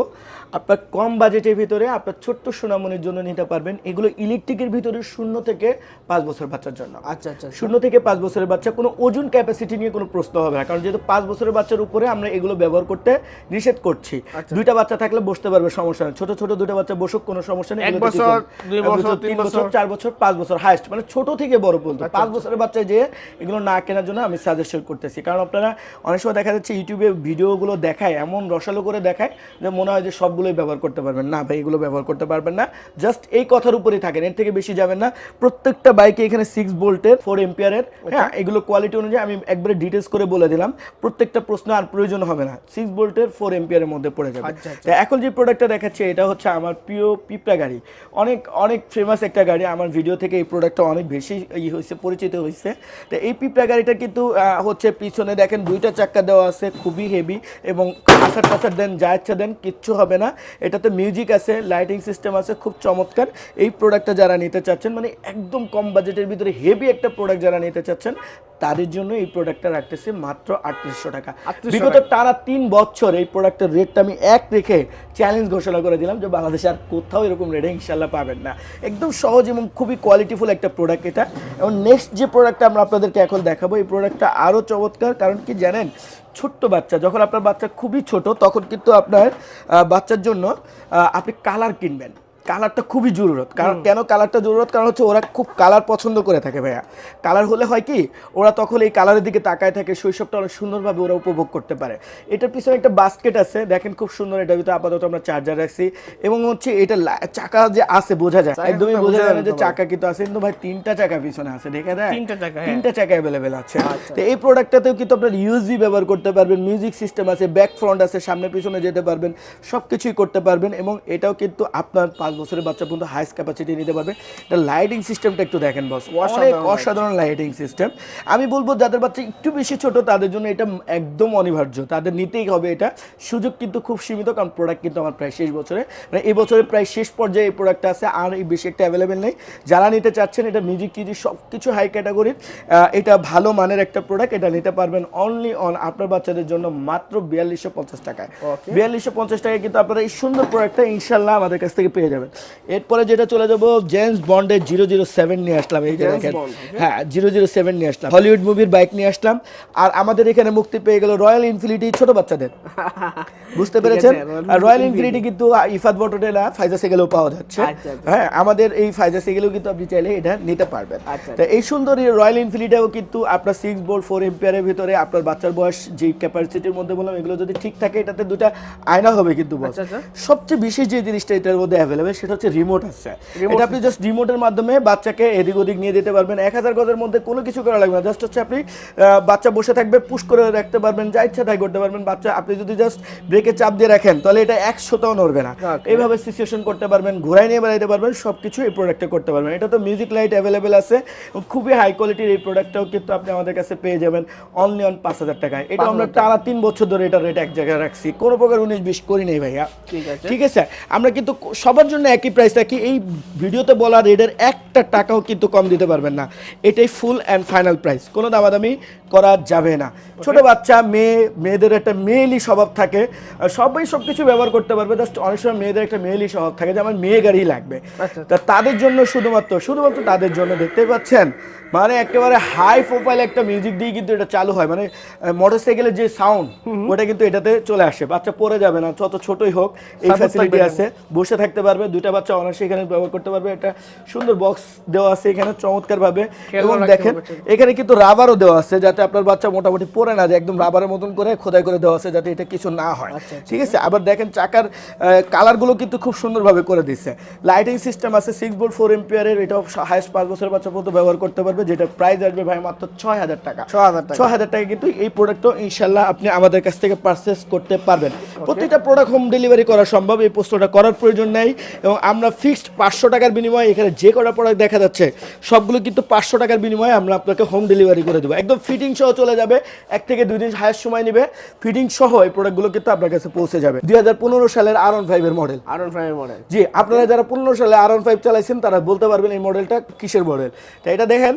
Speaker 1: আপনার কম বাজেটের ভিতরে আপনার ছোট্ট সোনামনির জন্য নিতে পারবেন। এগুলো ইলেকট্রিকের ভিতরে শূন্য থেকে পাঁচ বছর বাচ্চার জন্য।
Speaker 2: আচ্ছা আচ্ছা
Speaker 1: শূন্য থেকে পাঁচ বছরের বাচ্চা কোনো ওজন ক্যাপাসিটি নিয়ে কোনো প্রশ্ন হবে না। কারণ যেহেতু পাঁচ বছরের বাচ্চার উপরে আমরা এগুলো ব্যবহার করতে নিষেধ করছি।
Speaker 2: আচ্ছা।
Speaker 1: দুইটা বাচ্চা থাকলে বসতে পারবে সমস্যা নেই। ছোট ছোট দুটো বাচ্চা বসুক কোনো সমস্যা নেই।
Speaker 2: এক বছর, দুই বছর, তিন
Speaker 1: তিন
Speaker 2: বছর।
Speaker 1: চার বছর পাঁচ বছর হাইস্ট মানে ছোট থেকে বড় পর্যন্ত।
Speaker 2: আচ্ছা,
Speaker 1: পাঁচ বছরের বাচ্চা যে এগুলো না কেনার জন্য আমি সাজেশন করতেছি। কারণ আপনারা অনেক সময় দেখা যাচ্ছে ইউটিউবে ভিডিওগুলো দেখায় এমন রসালো করে দেখায় যে মনে হয় যে সবগুলোই ব্যবহার করতে পারবেন। না ভাই এগুলো ব্যবহার করতে পারবেন না। জাস্ট এই কথার উপরেই থাকেন এর থেকে বেশি যাবেন না। প্রত্যেকটা বাইকে এখানে সিক্স বোল্টের ফোর এম্পিয়ারের হ্যাঁ এগুলো কোয়ালিটি অনুযায়ী আমি একবারে ডিটেলস করে বলে দিলাম। প্রত্যেকটা প্রশ্ন আর প্রয়োজন হবে না। সিক্স বোল্টের ফোর এম্পিয়ারের মধ্যে পড়ে যাবে।
Speaker 2: আচ্ছা, আচ্ছা।
Speaker 1: এখন যে প্রোডাক্টটা দেখাচ্ছে এটা হচ্ছে আমার প্রিয় পিঁপড়া গাড়ি। অনেক অনেক ফেমাস একটা গাড়ি। আমার ভিডিও থেকে এই প্রোডাক্টটা অনেক বেশি ই হয়েছে পরিচিত হয়েছে তো এই পিঁপড়া গাড়িটা কিন্তু হচ্ছে পিছনে দেখেন দুইটা চাক্কা দেওয়া আছে খুবই হেভি এবং আসার টাসার দেন যা ইচ্ছা দেন কিচ্ছু হবে না। এটাতে মিউজিক আছে লাইটিং সিস্টেম আছে খুব চমৎকার। এই প্রোডাক্টটা যারা নিতে চাচ্ছেন মানে একদম কম বাজেটের ভিতরে হেভি একটা প্রোডাক্ট যারা নিতে চাচ্ছেন তাদের জন্য এই প্রোডাক্টটা রাখতেছে মাত্র আটত্রিশশো টাকা।
Speaker 2: 3800
Speaker 1: বিগত টানা তিন বছর এই প্রোডাক্টের রেটটা আমি এক রেখে চ্যালেঞ্জ ঘোষণা করে দিলাম যে বাংলাদেশে আর কোথাও এরকম রেটে ইনশাল্লাহ পাবেন না। একদম সহজ এবং খুবই কোয়ালিটিফুল একটা প্রোডাক্ট এটা। এবং নেক্সট যে প্রোডাক্টটা আমরা আপনাদেরকে এখন দেখাবো এই প্রোডাক্টটা আরও চমৎকার। কারণ কি জানেন ছোট্ট বাচ্চা, যখন আপনার বাচ্চা খুবই ছোট, তখন কিন্তু আপনার বাচ্চার জন্য আপনি কালার কিনবেন। কালারটা খুবই জরুরত। কারণ কেন কালারটা জরুরত? কারণ হচ্ছে ওরা খুব কালার পছন্দ করে থাকে ভাইয়া। কালার হলে হয় কি ওরা তখন এই কালারের দিকে তাকায় থাকে শৈশবটা অনেক সুন্দরভাবে ওরা উপভোগ করতে পারে। এটার পিছনে একটা বাস্কেট আছে দেখেন খুব সুন্দর এটা ভিতরে আপাতত আমরা চার্জার রাখছি। এবং হচ্ছে এটা চাকা যে আছে বোঝা যায়। একদমই বোঝা যায় না যে চাকা কিন্তু আছে। কিন্তু ভাই তিনটা চাকা পিছনে আছে দেখে দেয়?
Speaker 2: তিনটা চাকা, হ্যাঁ।
Speaker 1: তিনটা চাকা অ্যাভেলেবেল আছে।
Speaker 2: আচ্ছা।
Speaker 1: তো এই প্রোডাক্টটাতেও কিন্তু আপনার ইউএসবি ব্যবহার করতে পারবেন মিউজিক সিস্টেম আছে ব্যাক ফ্রন্ট আছে সামনে পিছনে যেতে পারবেন সব কিছুই করতে পারবেন। এবং এটাও কিন্তু আপনার পাঁচ বছরের বাচ্চা পর্যন্ত হাইস্ট ক্যাপাসিটি নিতে পারবে। এটা লাইটিং সিস্টেমটা একটু দেখেন বস অনেক
Speaker 2: অসাধারণ
Speaker 1: লাইটিং সিস্টেম আমি বলব যাদের বাচ্চা একটু বেশি ছোট তাদের জন্য এটা একদম অনিবার্য। তাদের নিতেই হবে এটা। সুযোগ কিন্তু খুব সীমিত কারণ প্রোডাক্ট কিন্তু আমার প্রায় শেষ বছরে। মানে এই বছরের প্রায় শেষ পর্যায়ে এই প্রোডাক্টটা আছে আর এই বেশি একটা অ্যাভেলেবেল নেই। যারা নিতে চাচ্ছেন এটা মিউজিক টিউজিক সব কিছু হাই ক্যাটাগরির এটা ভালো মানের একটা প্রোডাক্ট এটা নিতে পারবেন অনলি অন আপনার বাচ্চাদের জন্য মাত্র বিয়াল্লিশশো পঞ্চাশ টাকায়। বিয়াল্লিশশো পঞ্চাশ টাকায় কিন্তু আপনারা এই সুন্দর প্রোডাক্টটা ইনশাল্লাহ আমাদের কাছ থেকে পেয়ে যাবেন। যাবেন এরপরে যেটা চলে যাব জেমস বন্ডের জিরো জিরো সেভেন নিয়ে আসলাম। এই যে দেখেন হ্যাঁ জিরো জিরো সেভেন নিয়ে আসলাম। হলিউড মুভির বাইক নিয়ে আসলাম। আর আমাদের এখানে মুক্তি পেয়ে গেল রয়্যাল ইনফিনিটি ছোট বাচ্চাদের। বুঝতে পেরেছেন? আর রয়্যাল ইনফিনিটি কিন্তু ইফাত বটনে না ফাইজা সেগেলেও পাওয়া যাচ্ছে।
Speaker 2: আচ্ছা, আচ্ছা।
Speaker 1: হ্যাঁ আমাদের এই ফাইজা সেগেলেও কিন্তু আপনি চাইলে এটা নিতে পারবেন।
Speaker 2: আচ্ছা,
Speaker 1: তো এই সুন্দর রয়্যাল ইনফিনিটিও কিন্তু আপনার সিক্স বোল্ট ফোর এম্পিয়ারের ভিতরে আপনার বাচ্চার বয়স যে ক্যাপাসিটির মধ্যে বললাম এগুলো যদি ঠিক থাকে এটাতে দুটা আয়না হবে কিন্তু বস। সবচেয়ে বেশি যে জিনিসটা এটার মধ্যে অ্যাভেলেবেল সেটা হচ্ছে রিমোট আছে। এটা আপনি জাস্ট রিমোটের মাধ্যমে বাচ্চাকে এদিক ওদিক নিয়ে যেতে পারবেন। এক হাজার গজের মধ্যে কোনো কিছু করা লাগবে না। জাস্ট হচ্ছে আপনি বাচ্চা বসে থাকবে পুশ করে রাখতে পারবেন যা ইচ্ছা তাই করতে পারবেন। বাচ্চা আপনি যদি জাস্ট ব্রেকে চাপ দিয়ে রাখেন তাহলে এটা একশোটাও নড়বে না। এইভাবে সিচুয়েশন করতে পারবেন ঘোরায় নিয়ে বেড়াইতে পারবেন সব কিছু এই প্রোডাক্টে করতে পারবেন। এটা তো মিউজিক লাইট অ্যাভেলেবেল আছে খুবই হাই কোয়ালিটির এই প্রোডাক্টটাও কিন্তু আপনি আমাদের কাছে পেয়ে যাবেন অনলি অন পাঁচ হাজার টাকায়। এটা আমরা
Speaker 2: 5,000
Speaker 1: টানা তিন বছর ধরে এটা রেট এক জায়গায় রাখছি। কোনো প্রকার উনিশ বিশ করি নেই ভাইয়া।
Speaker 2: ঠিক আছে।
Speaker 1: ঠিক আছে? আমরা কিন্তু সবার জন্য একই প্রাইস রাখি এই ভিডিওতে বলা রেটের একটা টাকাও কিন্তু কম দিতে পারবেন না। এটাই ফুল অ্যান্ড ফাইনাল প্রাইস কোনো দামাদামি করা যাবে না। ছোট বাচ্চা মেয়ে মেয়েদের একটা মেয়েলি স্বভাব থাকে। সবাই সব কিছু ব্যবহার করতে পারবে। জাস্ট অনেক সময় মেয়েদের একটা মেয়েলি স্বভাব থাকে যে আমার মেয়ে গাড়ি লাগবে।
Speaker 2: আচ্ছা।
Speaker 1: তা তাদের জন্য শুধুমাত্র শুধুমাত্র তাদের জন্য দেখতে পাচ্ছেন? মানে একেবারে হাই প্রোফাইল একটা মিউজিক দিয়ে কিন্তু এটা চালু হয়। মানে মোটরসাইকেলের যে সাউন্ড ওটা কিন্তু এটাতে চলে আসে। বাচ্চা পড়ে যাবে না যত ছোটই হোক এই ফ্যাসিলিটি আছে বসে থাকতে পারবে দুইটা বাচ্চা অনার্সে এখানে ব্যবহার করতে পারবে। একটা সুন্দর বক্স দেওয়া আছে এখানে চমৎকার ভাবে এবং দেখেন এখানে কিন্তু রাবারও দেওয়া আছে যাতে আপনার বাচ্চা মোটামুটি পড়ে না যায় একদম রাবারের মতন করে খোদাই করে দেওয়া আছে যাতে এটা কিছু না হয়।
Speaker 2: আচ্ছা,
Speaker 1: ঠিক আছে? আবার দেখেন চাকার কালারগুলো কিন্তু খুব সুন্দরভাবে করে দিচ্ছে লাইটিং সিস্টেম আছে সিক্স বোল্ট ফোর এম্পিয়ারের এটাও হাইস্ট পাঁচ বছরের বাচ্চা পর্যন্ত ব্যবহার করতে পারবে যেটা প্রাইস আসবে ভাই মাত্র ছয় হাজার টাকা।
Speaker 2: 6,000 টাকা।
Speaker 1: ছয় হাজার টাকা কিন্তু এই প্রোডাক্টও ইনশাল্লাহ আপনি আমাদের কাছ থেকে পারচেস করতে পারবেন। প্রত্যেকটা প্রোডাক্ট হোম ডেলিভারি করা সম্ভব এই প্রশ্নটা করার প্রয়োজন নেই। এবং আমরা ফিক্সড পাঁচশো টাকার বিনিময়ে এখানে যে কটা প্রোডাক্ট দেখা যাচ্ছে সবগুলো কিন্তু পাঁচশো টাকার বিনিময়ে আমরা আপনাকে হোম ডেলিভারি করে দেবো। একদম ফিটিং সহ চলে যাবে এক থেকে দুই দিন হায়ার সময় নেবে। ফিটিং সহ এই প্রোডাক্টগুলো কিন্তু আপনার কাছে পৌঁছে যাবে। দুই হাজার পনেরো সালের আর ওয়ান ফাইভের model
Speaker 2: R one five model
Speaker 1: জি আপনারা যারা পনেরো সালে আর ওয়ান ফাইভ চালাইছেন তারা বলতে পারবেন এই মডেলটা কিসের মডেল তো এটা দেখেন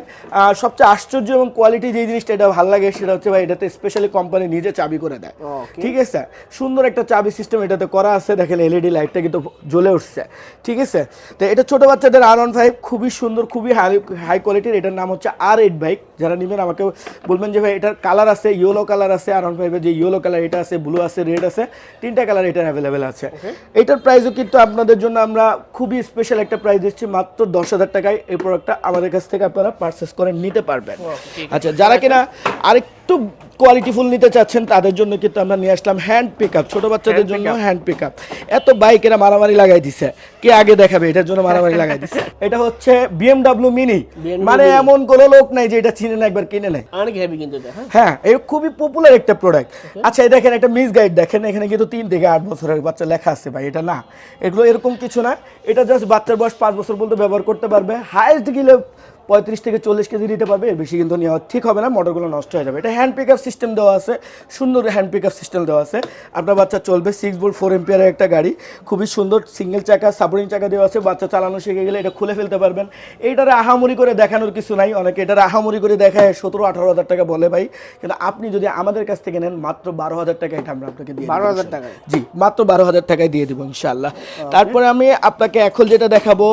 Speaker 1: সবচেয়ে আশ্চর্য এবং কোয়ালিটি যে জিনিসটা এটা ভালো লাগে সেটা হচ্ছে ভাই এটাতে স্পেশালি কোম্পানি নিজে চাবি করে দেয়। ঠিক আছে? সুন্দর একটা চাবি সিস্টেম এটাতে করা আছে। দেখেন এলইডি লাইটটা কিন্তু জ্বলে উঠছে। ঠিক আছে? তো এটা ছোট বাচ্চাদের আর ওয়ান ফাইভ খুবই সুন্দর খুবই হাই হাই কোয়ালিটির এটার নাম হচ্ছে আর এইট বাইক যারা নেবেন আমাকে বলবেন যে ভাই এটার কালার আছে ইয়েলো কালার আছে আর ওয়ান ফাইভের যে ইয়েলো কালার এটা আছে ব্লু আছে রেড আছে তিনটা কালার এটার অ্যাভেলেবেল আছে। এটার প্রাইসও কিন্তু আপনাদের জন্য আমরা খুবই স্পেশাল একটা প্রাইস দিচ্ছি মাত্র দশ হাজার টাকায়। এই প্রোডাক্টটা আমাদের কাছ থেকে আপনারা পারচেস করে নিতে পারবেন। আচ্ছা যারা কিনা আরেকটু কোয়ালিটিফুল নিতে চাচ্ছেন তাদের জন্য কিন্তু আমরা নিয়ে আসলাম হ্যান্ড পিক আপ ছোট বাচ্চাদের জন্য। হ্যান্ড পিক আপ এত বাইক এরা মারামারি লাগাই দিছে। কে আগে দেখাবে? এটার জন্য মারামারি লাগাই দিছে। এটা হচ্ছে বিএমডাব্লিউ মিনি মানে এমন কোনো লোক নাই যে এটা চিনে না একবার কিনে নেয়।
Speaker 2: অনেক হেভি কিন্তু হ্যাঁ।
Speaker 1: হ্যাঁ এই খুবই পপুলার একটা প্রোডাক্ট আচ্ছা এই দেখেন একটা মিস গাইড দেখেন এখানে কিন্তু তিন থেকে আট বছরের বাচ্চা লেখা আছে ভাই এটা না। এগুলো এরকম কিছু না এটা জাস্ট বাচ্চার বয়স পাঁচ বছর পর্যন্ত ব্যবহার করতে পারবে। হাইস্ট গেলে পঁয়ত্রিশ থেকে চল্লিশ কেজি নিতে পারবে এর বেশি কিন্তু নেওয়া ঠিক হবে না মোটরগুলো নষ্ট হয়ে যাবে। এটা হ্যান্ড পিক আপ সিস্টেম দেওয়া আছে সুন্দর হ্যান্ড পিক আপ সিস্টেম দেওয়া আছে। আপনার বাচ্চা চলবে সিক্স বোল্ট ফোর এম্পিয়ারের একটা গাড়ি খুবই সুন্দর সিঙ্গেল চাকা সাপোর্টিং চাকা দেওয়া আছে বাচ্চা চালানো শিখে গেলে এটা খুলে ফেলতে পারবেন। এইটারে আহামরি করে দেখানোর কিছু নাই অনেকে এটারে আহামরি করে দেখায় সতেরো আঠারো হাজার টাকা বলে ভাই। কিন্তু আপনি যদি আমাদের কাছ থেকে নেন মাত্র বারো হাজার টাকা এটা আমরা আপনাকে দেব
Speaker 2: 12,000
Speaker 1: ইনশাল্লাহ।
Speaker 2: টাকায়?
Speaker 1: জি মাত্র বারো হাজার টাকায় দিয়ে দেবো ইনশাল্লাহ। তারপরে আমি আপনাকে এখন যেটা দেখাবো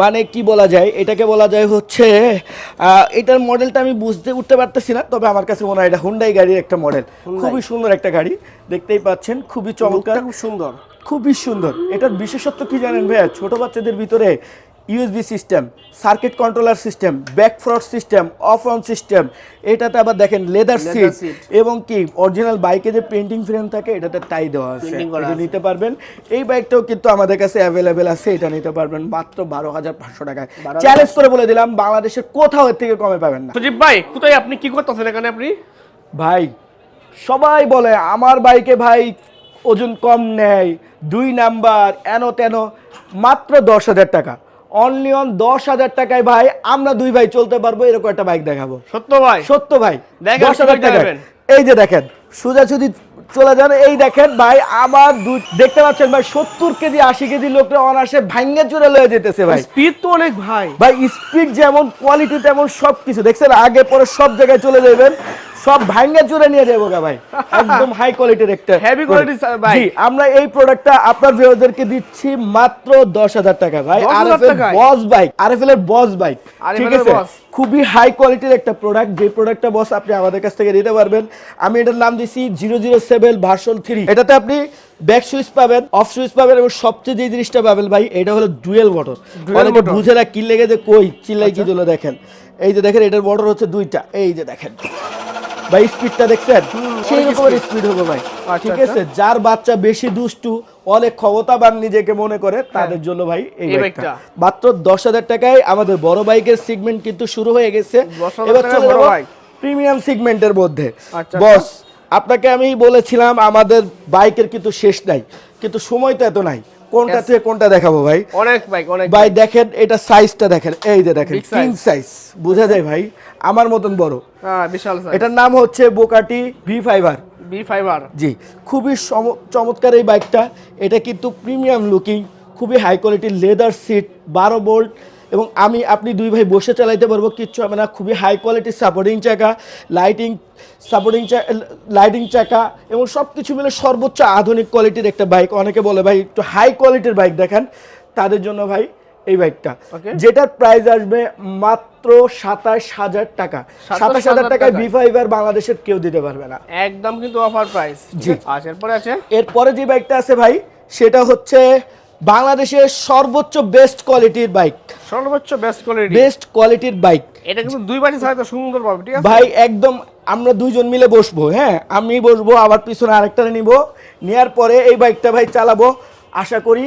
Speaker 1: মানে কি বলা যায় এটাকে বলা যায় হচ্ছে আহ, এটার মডেলটা আমি বুঝতে উঠতে পারতেছি না তবে আমার কাছে মনে হয় এটা হুন্ডাই গাড়ির একটা মডেল খুবই সুন্দর একটা গাড়ি দেখতেই পাচ্ছেন খুবই চমৎকার।
Speaker 2: খুব সুন্দর।
Speaker 1: খুবই সুন্দর। এটার বিশেষত্ব কি জানেন ভাইয়া? ছোট বাচ্চাদের ভিতরে USB system circuit controller system back front system off on system এটাতে আবার দেখেন লেদার সিট এবং কি অরিজিনাল বাইকে যে পেন্টিং ফ্রেম থাকে এটাতে টাই দেওয়া আছে। এটা নিতে পারবেন। এই বাইকটাও কিন্তু আমাদের কাছে অ্যাভেলেবেল আছে এটা নিতে পারবেন মাত্র বারো হাজার পাঁচশো টাকায়। চ্যালেঞ্জ করে বলে দিলাম বাংলাদেশের কোথাও এর থেকে কমে পাবেন না।
Speaker 2: সুদীপ ভাই কোথায় আপনি কি করতেছেন এখানে আপনি?
Speaker 1: ভাই সবাই বলে আমার বাইকে ভাই ওজন কম নেয় দুই নাম্বার এন তেন মাত্র দশ হাজার টাকা। অনলি অন দশ হাজার টাকায় ভাই আমরা দুই ভাই চলতে পারব এরকম একটা বাইক দেখাবো।
Speaker 2: সত্য ভাই।
Speaker 1: সত্য ভাই। দশ হাজার টাকা এই যে দেখেন সোজাসুজি চলে যান এই দেখেন ভাই আমার দুই দেখতে পাচ্ছেন ভাই সত্তর কেজি আশি কেজি লোকটা অনাসে ভাঙ্গে চুরে লয়ে যেতেছে ভাই।
Speaker 2: স্পিড তো অনেক ভাই।
Speaker 1: ভাই স্পিড যেমন কোয়ালিটি তেমন সব কিছু দেখছেন আগে পরে সব জায়গায় চলে যাবেন সব ভাঙ্গা চুরে নিয়ে যাব গা ভাই। একদম হাই কোয়ালিটির একটা product।
Speaker 2: bike।
Speaker 1: জি আমরা এই প্রোডাক্টটা আপনার ভিউয়ারদেরকে দিচ্ছি মাত্র দশ হাজার টাকা ভাই।
Speaker 2: 10,000
Speaker 1: আরএফএল? বস বাইক আরএফএল এর বস বাইক ঠিক আছে? খুবই হাই কোয়ালিটির একটা প্রোডাক্ট যে প্রোডাক্টটা বস আপনি আমাদের কাছ থেকে নিতে পারবেন। আমি এটার নাম দিছি zero zero seven version three এটাতে আপনি ব্যাক সুইচ পাবেন অফ সুইচ পাবেন এবং সবচেয়ে যে জিনিসটা পাবেন ভাই এটা হলো ডুয়েল মোটর অনেকে।
Speaker 2: আচ্ছা।
Speaker 1: বুঝে না কি লেগে যে কই চিল্লাই কি দিল দেখেন। এই যে দেখেন এটার মোটর হচ্ছে দুইটা। এই যে দেখেন। ভাই স্পিডটা দেখছেন? সেই রকমের স্পিড হবে ভাই।
Speaker 2: আচ্ছা,
Speaker 1: ঠিক
Speaker 2: আচ্ছা।
Speaker 1: আছে? যার বাচ্চা বেশি দুষ্টু অনেক ক্ষমতাবান নিজেকে মনে করে তাদের জন্য ভাই এই
Speaker 2: হ্যাঁ।
Speaker 1: বাইকটা। মাত্র দশ হাজার টাকায় আমাদের বড় বাইকের সেগমেন্ট কিন্তু শুরু হয়ে গেছে। এবার চলে যাব প্রিমিয়াম সেগমেন্টের মধ্যে।
Speaker 2: আচ্ছা,
Speaker 1: বস আপনাকে আমি বলেছিলাম আমাদের বাইকের কিন্তু শেষ নাই। কিন্তু সময় তো এত নাই। কোনটা থেকে কোনটা দেখাবো ভাই?
Speaker 2: অনেক ভাই অনেক
Speaker 1: ভাই দেখেন এটা সাইজটা দেখেন। এই যে দেখেন কিং সাইজ বোঝা যায় ভাই? আমার মতন বড়।
Speaker 2: হ্যাঁ বিশাল সাইজ
Speaker 1: এটার নাম হচ্ছে বোকাটি V fibre
Speaker 2: V fibre
Speaker 1: G খুবই চমৎকার এই বাইকটা এটা কিন্তু প্রিমিয়াম লুকিং খুবই হাই কোয়ালিটির লেদার সিট বারো বোল্ট এবং আমি আপনি দুই ভাই বসে চালাইতে পারব কিচ্ছু হবে না। খুবই হাই কোয়ালিটির সাপোর্টিং চাকা লাইটিং সাপোর্টিং লাইটিং চাকা এবং সব কিছু মিলে সর্বোচ্চ আধুনিক কোয়ালিটির একটা বাইক অনেকে বলে ভাই একটু হাই কোয়ালিটির বাইক দেখেন। তাদের জন্য ভাই এই বাইকটা যেটার প্রাইস আসবে মাত্র সাতাশ হাজার টাকা। সাতাশ হাজার টাকায়। বি ফাইভ আর বাংলাদেশের কেউ দিতে পারবে না।
Speaker 2: একদম কিন্তু অফার প্রাইস
Speaker 1: জি।
Speaker 2: আচ্ছা এরপরে আছে?
Speaker 1: এরপরে যে বাইকটা আছে ভাই সেটা হচ্ছে বাংলাদেশের সর্বোচ্চ বেস্ট কোয়ালিটির বাইক
Speaker 2: সর্বোচ্চ বেস্ট কোয়ালিটি
Speaker 1: বেস্ট কোয়ালিটির বাইক
Speaker 2: এটা কিন্তু দুই বাটি ছাড়া সুন্দর পাবে ঠিক আছে?
Speaker 1: ভাই একদম আমরা দুইজন মিলে বসবো হ্যাঁ? আমি বসবো আবার পিছনে আরেকটা নিব। নেওয়ার পরে এই বাইকটা ভাই চালাবো। আশা করি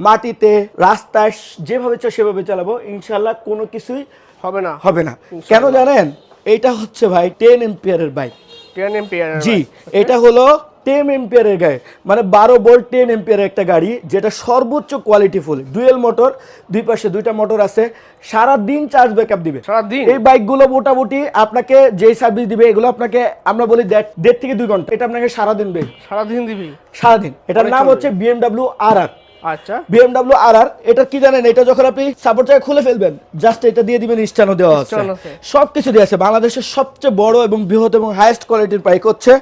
Speaker 1: মাটিতে রাস্তায় যেভাবে চাই সেভাবে চালাবো। ইনশাল্লাহ কোনো কিছুই
Speaker 2: হবে না।
Speaker 1: হবে না। কেন জানেন? এইটা হচ্ছে ভাই টেন এম্পিয়ারের বাইক
Speaker 2: টেন এম্পিয়ার
Speaker 1: জি এটা হলো টেন এম্পিয়ারের গায়ে মানে বারো বোল্ট টেন এম্পিয়ারের একটা গাড়ি যেটা সর্বোচ্চ কোয়ালিটিফুল ডুয়েল মোটর দুই পাশে দুইটা মোটর আছে। সারা দিন চার্জ ব্যাকআপ দিবে।
Speaker 2: সারাদিন?
Speaker 1: এই বাইকগুলো মোটামুটি আপনাকে যে সার্ভিস দিবে এগুলো আপনাকে আমরা বলি দেড় দেড় থেকে দুই ঘণ্টা। এটা আপনাকে সারাদিন দেবে
Speaker 2: সারাদিন দিবে?
Speaker 1: সারাদিন। এটার নাম হচ্ছে বিএমডাব্লিউ আর আর
Speaker 2: আচ্ছা।
Speaker 1: বিএমডাব্লিউ আর আর এটা কি জানেন? এটা যখন আপনি সাপোর্ট চাকা খুলে ফেলবেন জাস্ট এটা দিয়ে দিবেন স্টানও দেওয়া আছে। সবকিছু দেওয়া আছে। বাংলাদেশের সবচেয়ে বড় এবং বৃহৎ এবং হাইয়েস্ট কোয়ালিটির বাইক হচ্ছে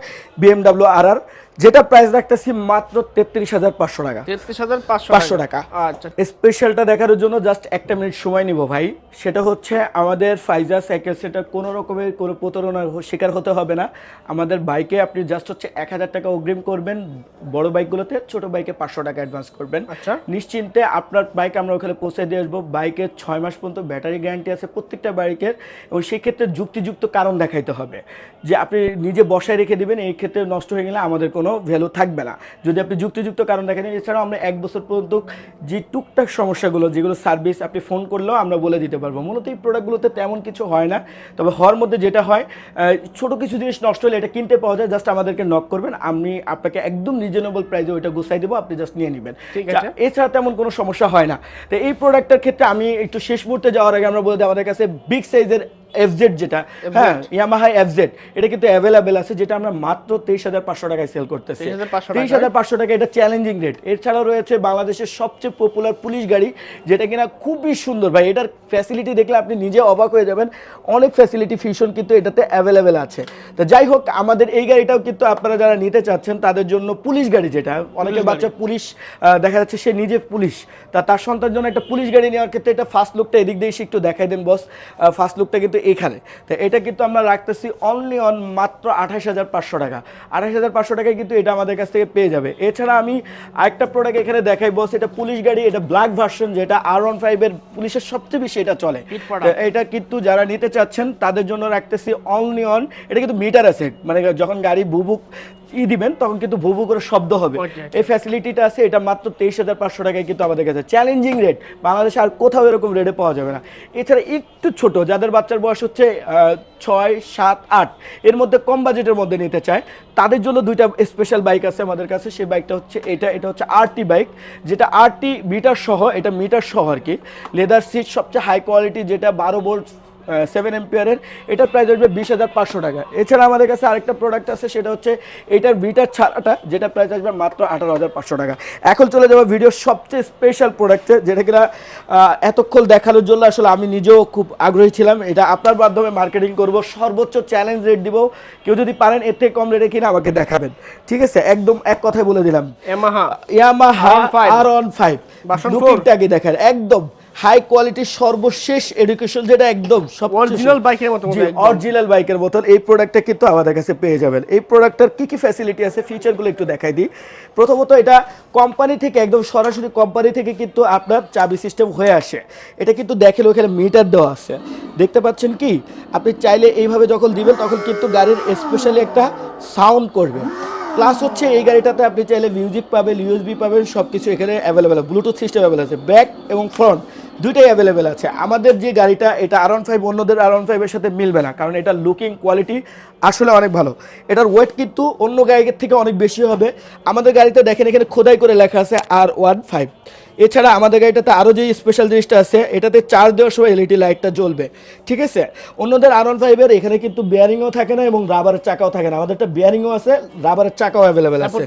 Speaker 1: বিএমডাব্লিউ আর আর যেটা প্রাইস রাখতেছি মাত্র তেত্রিশ হাজার পাঁচশো টাকা।
Speaker 2: তেত্রিশ হাজার পাঁচশো
Speaker 1: পাঁচশো টাকা।
Speaker 2: আচ্ছা।
Speaker 1: স্পেশালটা দেখার জন্য জাস্ট একটা মিনিট সময় নিব ভাই। সেটা হচ্ছে আমাদের ফাইজা সাইকেল সেটা কোনো রকমের কোনো প্রতারণার শিকার হতে হবে না। আমাদের বাইকে আপনি জাস্ট হচ্ছে এক হাজার টাকা অগ্রিম করবেন। বড় বাইকগুলোতে ছোট বাইকে পাঁচশো টাকা অ্যাডভান্স করবেন।
Speaker 2: আচ্ছা।
Speaker 1: নিশ্চিন্তে আপনার বাইক আমরা ওখানে পৌঁছে দিয়ে আসব। বাইকের ছয় মাস পর্যন্ত ব্যাটারি গ্যারান্টি আছে প্রত্যেকটা বাইকের এবং সেই ক্ষেত্রে যুক্তিযুক্ত কারণ দেখাইতে হবে। যে আপনি নিজে বসায় রেখে দিবেন এই ক্ষেত্রে নষ্ট হয়ে গেলে আমাদের কোনো ভ্যালু থাকবে না। যদি আপনি যুক্তিযুক্ত কারণ দেখেন এছাড়াও আমরা এক বছর পর্যন্ত যে টুকটাক সমস্যাগুলো যেগুলো সার্ভিস আপনি ফোন করলেও আমরা বলে দিতে পারব। মূলত এই প্রোডাক্টগুলোতে তেমন কিছু হয় না। তবে হওয়ার মধ্যে যেটা হয় ছোট কিছু জিনিস নষ্ট হলে এটা কিনতে পাওয়া যায় জাস্ট আমাদেরকে নক করবেন। আমি আপনাকে একদম রিজনেবল প্রাইসে ওইটা গুছাই দেবো আপনি জাস্ট নিয়ে নেবেন।
Speaker 2: ঠিক আছে।
Speaker 1: এছাড়া তেমন কোনো সমস্যা হয় না। তো এই প্রোডাক্টের ক্ষেত্রে আমি একটু শেষ মুহূর্তে যাওয়ার আগে আমরা বলে দিই আমাদের কাছে বিগ সাইজের এফজেড যেটা হ্যাঁ ইয়ামাহা এফজেড এটা কিন্তু অ্যাভেলেবেল আছে যেটা আমরা মাত্র তেইশ হাজার পাঁচশো টাকায় সেল করতেছি।
Speaker 2: 23,500
Speaker 1: তেইশ হাজার পাঁচশো টাকা এটা চ্যালেঞ্জিং রেট এছাড়াও রয়েছে বাংলাদেশের সবচেয়ে পপুলার পুলিশ গাড়ি যেটা কিনা খুবই সুন্দর। ভাই এটার ফ্যাসিলিটি দেখলে আপনি নিজে অবাক হয়ে যাবেন। অনেক ফ্যাসিলিটি ফিউশন কিন্তু এটাতে অ্যাভেলেবেল আছে। তো যাই হোক আমাদের এই গাড়িটাও কিন্তু আপনারা যারা নিতে চাচ্ছেন তাদের জন্য পুলিশ গাড়ি যেটা অনেকের বাচ্চা পুলিশ দেখা যাচ্ছে সে নিজে পুলিশ। তা তার সন্তানের জন্য একটা পুলিশ গাড়ি নেওয়ার ক্ষেত্রে এটা ফার্স্ট লুকটা এদিক দিয়ে একটু দেখাই দেন বস ফার্স্ট লুকটা কিন্তু এখানে। তো এটা কিন্তু আমরা রাখতেছি অনলি অন মাত্র আঠাশ হাজার পাঁচশো টাকা। আঠাশ হাজার পাঁচশো টাকায় কিন্তু এটা আমাদের কাছ থেকে পেয়ে যাবে। এছাড়া আমি আরেকটা প্রোডাক্ট এখানে দেখাই বস এটা পুলিশ গাড়ি এটা ব্ল্যাক ভার্সন যেটা আর ওয়ান ফাইভের পুলিশের সবচেয়ে বেশি এটা চলে। এটা কিন্তু যারা নিতে চাচ্ছেন তাদের জন্য রাখতেছি অনলি অন এটা কিন্তু মিটার আছে। মানে যখন গাড়ি বুবুক ই দিবেন তখন কিন্তু ভুবু করে শব্দ হবে। এই ফ্যাসিলিটিটা আছে এটা মাত্র তেইশ হাজার পাঁচশো টাকায় কিন্তু আমাদের কাছে চ্যালেঞ্জিং রেট বাংলাদেশে আর কোথাও এরকম রেটে পাওয়া যাবে না। এছাড়া একটু ছোট যাদের বাচ্চার বয়স হচ্ছে ছয় সাত আট এর মধ্যে কম বাজেটের মধ্যে নিতে চায় তাদের জন্য দুইটা স্পেশাল বাইক আছে আমাদের কাছে। সেই বাইকটা হচ্ছে এটা এটা হচ্ছে আরটি বাইক যেটা আরটি মিটার সহ এটা মিটার সহ আর কি। লেদার সিট সবচেয়ে হাই কোয়ালিটি যেটা বারো বোল্ট সেভেন এম্পিয়ারের এটার প্রাইস আসবে বিশ হাজার পাঁচশো টাকা। এছাড়া আমাদের কাছে আরেকটা প্রোডাক্ট আছে সেটা হচ্ছে এটার বিটার ছাড়াটা যেটা প্রাইস আসবে মাত্র আঠারো হাজার পাঁচশো টাকা। এখন চলে যাব ভিডিওর সবচেয়ে স্পেশাল প্রোডাক্টে যেটা কিনা এতক্ষণ দেখানোর জন্য আসলে আমি নিজেও খুব আগ্রহী ছিলাম। এটা আপনার মাধ্যমে মার্কেটিং করব সর্বোচ্চ চ্যালেঞ্জ রেট দিব। কেউ যদি পারেন এর থেকে কম রেটে কিনা আমাকে দেখাবেন। ঠিক আছে? একদম এক কথায় বলে দিলাম। ইয়ামাহা
Speaker 2: R15
Speaker 1: আর অন ফাইভ দেখেন একদম। হাই কোয়ালিটির সর্বশেষ এডুকেশন যেটা একদম সব
Speaker 2: অরিজিনাল বাইকের মতো মনে
Speaker 1: অরিজিনাল বাইকের মতন। এই প্রোডাক্টটা কিন্তু আমাদের কাছে পেয়ে যাবেন। এই প্রোডাক্টটার কি কি ফ্যাসিলিটি আছে ফিচারগুলো একটু দেখাই দিই। প্রথমত এটা কোম্পানি থেকে একদম সরাসরি কোম্পানি থেকে কিন্তু আপনার চাবি সিস্টেম হয়ে আসে। এটা কিন্তু দেখেন ওখানে মিটার দেওয়া আছে। দেখতে পাচ্ছেন কি? আপনি চাইলে এইভাবে যখন দিবেন তখন কিন্তু গাড়ির স্পেশালি একটা সাউন্ড করবে। প্লাস হচ্ছে এই গাড়িটাতে আপনি চাইলে মিউজিক পাবেন ইউএসবি পাবেন সব কিছু এখানে অ্যাভেলেবেল ব্লুটুথ সিস্টেম অ্যাভেলেবেল আছে ব্যাক এবং ফ্রন্ট দুইটাই অ্যাভেলেবেল আছে। আমাদের যে গাড়িটা, এটা আর ফাইভ অন্যদের আর ফাইভের সাথে মিলবে না, কারণ এটা লুকিং কোয়ালিটি আসলে অনেক ভালো। এটার ওয়েট কিন্তু অন্য গাড়ির থেকে অনেক বেশি হবে। আমাদের গাড়িতে দেখেন এখানে খোদাই করে লেখা আছে আর ওয়ান ফাইভ এছাড়া আমাদের গাড়িটাতে আরও যে স্পেশাল জিনিসটা আছে এটাতে চার্জ দেওয়ার সময় এলইডি লাইটটা জ্বলবে ঠিক আছে? অন্যদের আর ওয়ান ফাইভের এখানে কিন্তু বিয়ারিংও থাকে না এবং রাবারের চাকাও থাকে না। আমাদেরটা বিয়ারিংও আছে রাবারের চাকাও অ্যাভেলেবেল আছে।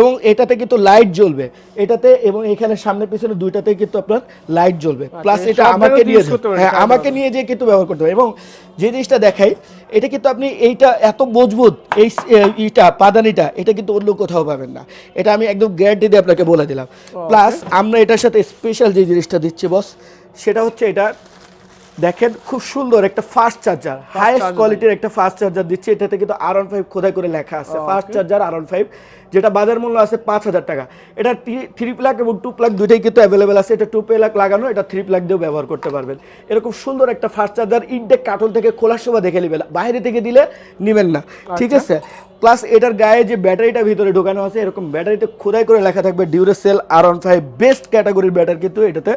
Speaker 1: এবং এটাতে কিন্তু লাইট জ্বলবে। এটাতে এবং এখানে সামনে পিছনে দুইটাতে কিন্তু আপনার লাইট জ্বলবে। প্লাস
Speaker 2: আচ্ছা,
Speaker 1: এটা আমাকে নিয়ে হ্যাঁ আমাকে নিয়ে যে কিন্তু ব্যবহার করতে হবে। এবং যে জিনিসটা দেখাই এটা কিন্তু আপনি এইটা এত মজবুত এই ইটা পাদানিটা এটা কিন্তু অন্য কোথাও পাবেন না। এটা আমি একদম গ্যারান্টি দিয়ে আপনাকে বলে দিলাম। প্লাস আমরা এটার সাথে স্পেশাল যে জিনিসটা দিচ্ছি বস সেটা হচ্ছে এটা দেখেন খুব সুন্দর একটা ফাস্ট চার্জার হাইয়েস্ট কোয়ালিটির একটা ফাস্ট চার্জার দিচ্ছে। এটাতে কিন্তু আর ওয়ান ফাইভ খোদাই করে লেখা আছে। Fast charger R one five যেটা বাজার মূল্য আছে পাঁচ হাজার টাকা। এটা থ্রি প্লাগ এবং টু প্লাগ দুইটাই কিন্তু অ্যাভেলেবেল আছে। এটা টু প্লাগ লাগানো এটা থ্রি প্লাগ দিয়েও ব্যবহার করতে পারবেন। এরকম সুন্দর একটা ফাস্ট চার্জার ইনটেক কার্টন থেকে খোলার সময় দেখে নেবেন। বাইরে থেকে দিলে নেবেন না। ঠিক আছে? প্লাস এটার গায়ে যে ব্যাটারিটা ভিতরে ঢোকানো আছে এরকম ব্যাটারিতে খোদাই করে লেখা থাকবে Duracell R one five best ক্যাটাগরির ব্যাটারি কিন্তু এটাতে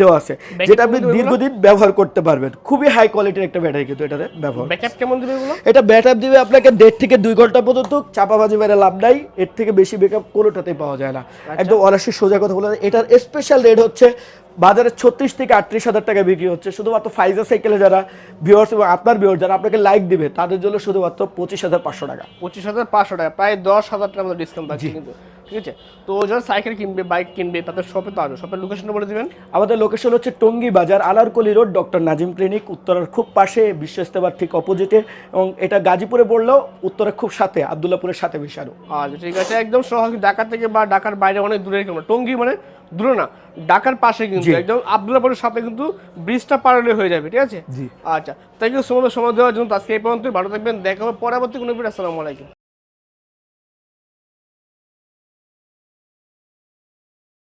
Speaker 1: দেওয়া আছে যেটা আপনি? দীর্ঘদিন ব্যবহার করতে পারবেন। খুবই হাই কোয়ালিটির একটা ব্যাটারি কিন্তু এটাতে ব্যবহার।
Speaker 2: ব্যাকআপ কেমন দিবে এগুলো
Speaker 1: এটা ব্যাকআপ দিবে আপনাকে দেড় থেকে দুই ঘণ্টা পর্যন্ত চাপা চাপাবাজি মেরে লাভ নাই এর থেকে বেশি ব্যাকআপ কোনোটাতেই পাওয়া যায় না। একদম অনাসি সোজা কথা বলে এটার স্পেশাল রেট হচ্ছে বাজারে ছত্রিশ থেকে আটত্রিশ হাজার টাকা বিক্রি হচ্ছে। শুধুমাত্র ফাইজার সাইকেলে যারা ভিউয়ার্স এবং আপনার ভিউয়ার যারা আপনাকে লাইক দিবে তাদের জন্য শুধুমাত্র পঁচিশ হাজার পাঁচশো টাকা।
Speaker 2: পঁচিশ হাজার পাঁচশো টাকা প্রায় দশ হাজার টাকার মতো ডিসকাউন্ট থাকছে কিন্তু ঠিক আছে? তো যারা সাইকেল কিনবে বাইক কিনবে তাদের শপে তো আসবে শপের লোকেশনটা বলে দিবেন।
Speaker 1: আমাদের লোকেশন হচ্ছে Tongi Bazar আলারকলি road doctor Nazim clinic উত্তরার খুব পাশে বিশ্ব ইস্তেবার ঠিক অপোজিটে এবং এটা গাজীপুরে পড়লেও উত্তরের খুব সাথে আবদুল্লাপুরের সাথে মিশানো।
Speaker 2: আচ্ছা ঠিক আছে। একদম সহজ ঢাকা থেকে বা ঢাকার বাইরে অনেক দূরে টঙ্গি মানে দূরে না ঢাকার পাশে কিন্তু। একদম আবদুল্লাপুরের সাথে কিন্তু ব্রিজটা পারলে হয়ে যাবে ঠিক আছে? আচ্ছা থ্যাংক ইউ সময় সময় দেওয়ার জন্য আজকে এই পর্যন্ত ভালো থাকবেন দেখা হবে পরবর্তী কোনো ভিডিও আসসালামু আলাইকুম।